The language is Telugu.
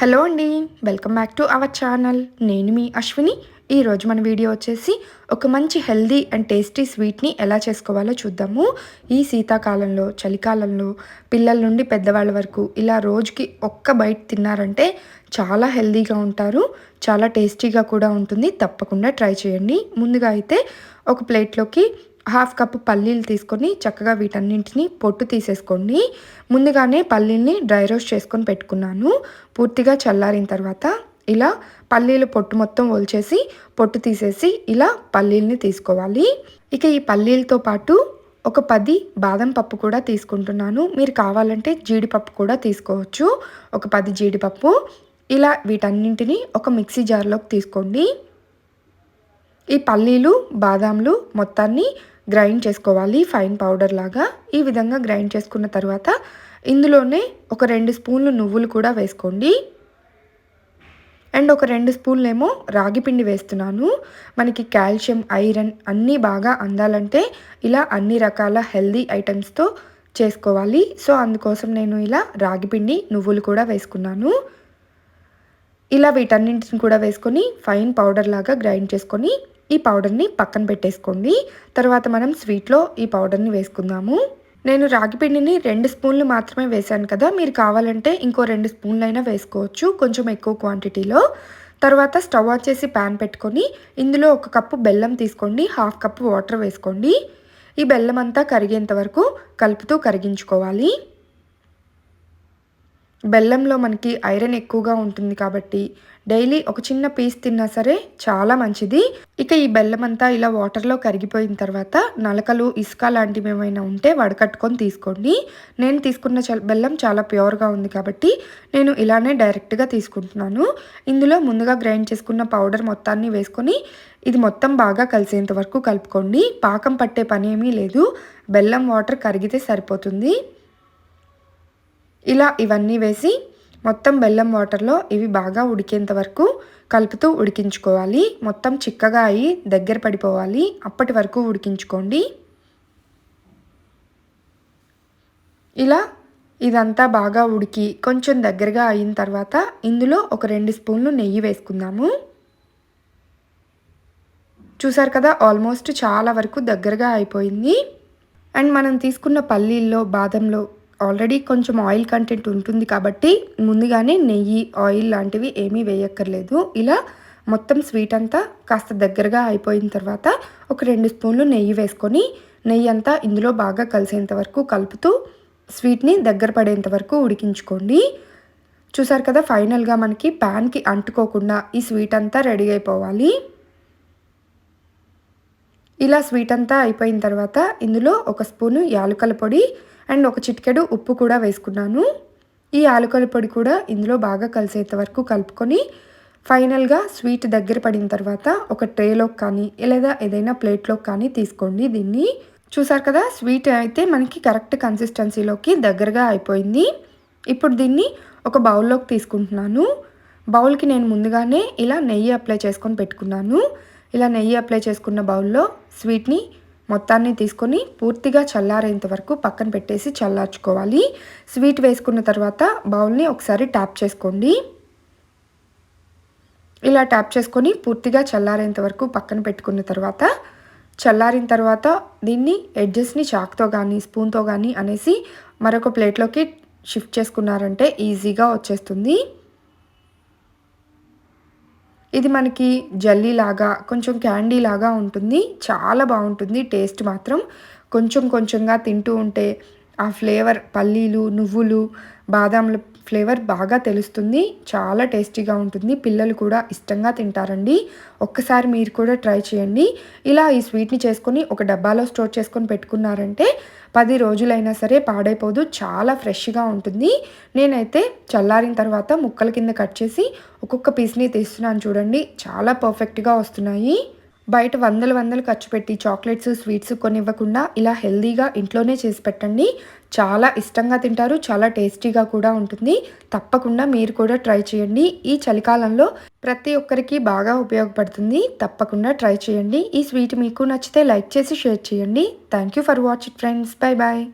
హలో అండి welcome back to our channel. నేను మీ అశ్విని. ఈరోజు మన వీడియో వచ్చేసి ఒక మంచి హెల్దీ అండ్ టేస్టీ స్వీట్ని ఎలా చేసుకోవాలో చూద్దాము. ఈ శీతాకాలంలో చలికాలంలో పిల్లల నుండి పెద్దవాళ్ళ వరకు ఇలా రోజుకి ఒక్క బయట తిన్నారంటే చాలా హెల్దీగా ఉంటారు చాలా టేస్టీగా కూడా ఉంటుంది. తప్పకుండా ట్రై చేయండి. ముందుగా అయితే ఒక ప్లేట్లోకి హాఫ్ కప్ పల్లీలు తీసుకొని చక్కగా వీటన్నింటిని పొట్టు తీసేసుకోండి ముందుగానే పల్లీల్ని డ్రై రోస్ట్ చేసుకొని పెట్టుకున్నాను. పూర్తిగా చల్లారిన తర్వాత ఇలా పల్లీలు పొట్టు మొత్తం ఒలిచేసి పొట్టు తీసేసి ఇలా పల్లీల్ని తీసుకోవాలి. ఇక ఈ పల్లీలతో పాటు ఒక పది బాదం పప్పు కూడా తీసుకుంటున్నాను. మీరు కావాలంటే జీడిపప్పు కూడా తీసుకోవచ్చు. ఒక పది జీడిపప్పు. ఇలా వీటన్నింటినీ ఒక మిక్సీ జార్లోకి తీసుకోండి. ఈ పల్లీలు బాదాంలు మొత్తాన్ని గ్రైండ్ చేసుకోవాలి ఫైన్ పౌడర్ లాగా. ఈ విధంగా గ్రైండ్ చేసుకున్న తర్వాత ఇందులోనే ఒక రెండు స్పూన్లు నువ్వులు కూడా వేసుకోండి. అండ్ ఒక రెండు స్పూన్లు ఏమో రాగి పిండి వేస్తున్నాను. మనకి కాల్షియం ఐరన్ అన్నీ బాగా అందాలంటే ఇలా అన్ని రకాల హెల్దీ ఐటమ్స్తో చేసుకోవాలి. సో అందుకోసం నేను ఇలా రాగి పిండి నువ్వులు కూడా వేసుకున్నాను. ఇలా వీటన్నింటిని కూడా వేసుకొని ఫైన్ పౌడర్ లాగా గ్రైండ్ చేసుకొని ఈ పౌడర్ని పక్కన పెట్టేసుకోండి. తర్వాత మనం స్వీట్లో ఈ పౌడర్ని వేసుకుందాము. నేను రాగి పిండిని రెండు స్పూన్లు మాత్రమే వేశాను కదా. మీరు కావాలంటే ఇంకో రెండు స్పూన్లు అయినా వేసుకోవచ్చు కొంచెం ఎక్కువ క్వాంటిటీలో. తర్వాత స్టవ్ ఆన్ చేసి ప్యాన్ పెట్టుకొని ఇందులో ఒక కప్పు బెల్లం తీసుకోండి హాఫ్ కప్పు వాటర్ వేసుకోండి. ఈ బెల్లం అంతా కరిగేంత వరకు కలుపుతూ కరిగించుకోవాలి. బెల్లంలో మనకి ఐరన్ ఎక్కువగా ఉంటుంది కాబట్టి డైలీ ఒక చిన్న పీస్ తిన్నా సరే చాలా మంచిది. ఇక ఈ బెల్లం అంతా ఇలా వాటర్లో కరిగిపోయిన తర్వాత నలకలు ఇసుక లాంటివి ఏమైనా ఉంటే వడకట్టుకొని తీసుకోండి. నేను తీసుకున్న బెల్లం చాలా ప్యూర్గా ఉంది కాబట్టి నేను ఇలానే డైరెక్ట్గా తీసుకుంటున్నాను. ఇందులో ముందుగా గ్రైండ్ చేసుకున్న పౌడర్ మొత్తాన్ని వేసుకొని ఇది మొత్తం బాగా కలిసేంత వరకు కలుపుకోండి. పాకం పట్టే పని ఏమీ లేదు. బెల్లం వాటర్ కరిగితే సరిపోతుంది. ఇలా ఇవన్నీ వేసి మొత్తం బెల్లం వాటర్లో ఇవి బాగా ఉడికేంత వరకు కలుపుతూ ఉడికించుకోవాలి. మొత్తం చిక్కగా అయ్యి దగ్గర పడిపోవాలి. అప్పటి వరకు ఉడికించుకోండి. ఇలా ఇదంతా బాగా ఉడికి కొంచెం దగ్గరగా అయిన తర్వాత ఇందులో ఒక రెండు స్పూన్లు నెయ్యి వేసుకుందాము. చూసారు కదా ఆల్మోస్ట్ చాలా వరకు దగ్గరగా అయిపోయింది. అండ్ మనం తీసుకున్న పల్లీల్లో బాదంలో ఆల్రెడీ కొంచెం ఆయిల్ కంటెంట్ ఉంటుంది కాబట్టి ముందుగానే నెయ్యి ఆయిల్ లాంటివి ఏమీ వేయక్కర్లేదు. ఇలా మొత్తం స్వీట్ అంతా కాస్త దగ్గరగా అయిపోయిన తర్వాత ఒక రెండు స్పూన్లు నెయ్యి వేసుకొని నెయ్యి అంతా ఇందులో బాగా కలిసేంత వరకు కలుపుతూ స్వీట్ని దగ్గర పడేంత వరకు ఉడికించుకోండి. చూసారు కదా ఫైనల్గా మనకి ప్యాన్కి అంటుకోకుండా ఈ స్వీట్ అంతా రెడీ అయిపోవాలి. ఇలా స్వీట్ అంతా అయిపోయిన తర్వాత ఇందులో ఒక స్పూను యాలకల పొడి అండ్ ఒక చిటికెడు ఉప్పు కూడా వేసుకున్నాను. ఈ ఆలుకల పొడి కూడా ఇందులో బాగా కలిసేంత వరకు కలుపుకొని ఫైనల్గా స్వీట్ దగ్గర పడిన తర్వాత ఒక ట్రేలోకి కానీ లేదా ఏదైనా ప్లేట్లోకి కానీ తీసుకోండి దీన్ని. చూసారు కదా స్వీట్ అయితే మనకి కరెక్ట్ కన్సిస్టెన్సీలోకి దగ్గరగా అయిపోయింది. ఇప్పుడు దీన్ని ఒక బౌల్లోకి తీసుకుంటున్నాను. బౌల్కి నేను ముందుగానే ఇలా నెయ్యి అప్లై చేసుకొని పెట్టుకున్నాను. ఇలా నెయ్యి అప్లై చేసుకున్న బౌల్లో స్వీట్ని మొత్తాన్ని తీసుకొని పూర్తిగా చల్లారేంత వరకు పక్కన పెట్టేసి చల్లార్చుకోవాలి. స్వీట్ వేసుకున్న తర్వాత బౌల్ని ఒకసారి ట్యాప్ చేసుకోండి. ఇలా ట్యాప్ చేసుకొని పూర్తిగా చల్లారేంత వరకు పక్కన పెట్టుకున్న తర్వాత చల్లారిన తర్వాత దీన్ని ఎడ్జెస్ని చాక్తో కానీ స్పూన్తో కానీ అనేసి మరొక ప్లేట్లోకి షిఫ్ట్ చేసుకున్నారంటే ఈజీగా వచ్చేస్తుంది. ఇది మనకి జల్లీ లాగా కొంచెం క్యాండీ లాగా ఉంటుంది. చాలా బాగుంటుంది. టేస్ట్ మాత్రం కొంచెం కొంచెంగా తింటూ ఉంటే ఆ ఫ్లేవర్ పల్లీలు నువ్వులు బాదాంల ఫ్లేవర్ బాగా తెలుస్తుంది. చాలా టేస్టీగా ఉంటుంది. పిల్లలు కూడా ఇష్టంగా తింటారండి. ఒక్కసారి మీరు కూడా ట్రై చేయండి. ఇలా ఈ స్వీట్ని చేసుకొని ఒక డబ్బాలో స్టోర్ చేసుకొని పెట్టుకున్నారంటే పది రోజులైనా సరే పాడైపోదు. చాలా ఫ్రెష్గా ఉంటుంది. నేనైతే చల్లారిన తర్వాత ముక్కల కింద కట్ చేసి ఒక్కొక్క పీస్ని తీస్తున్నాను చూడండి. చాలా పర్ఫెక్ట్గా వస్తున్నాయి. బయట వందలు వందలు ఖర్చు పెట్టి చాక్లెట్స్ స్వీట్స్ కొనివ్వకుండా ఇలా హెల్దీగా ఇంట్లోనే చేసి పెట్టండి. చాలా ఇష్టంగా తింటారు చాలా టేస్టీగా కూడా ఉంటుంది. తప్పకుండా మీరు కూడా ట్రై చేయండి. ఈ చలికాలంలో ప్రతి ఒక్కరికి బాగా ఉపయోగపడుతుంది. తప్పకుండా ట్రై చేయండి. ఈ స్వీట్ మీకు నచ్చితే లైక్ చేసి షేర్ చేయండి. Thank you for watch it friends bye bye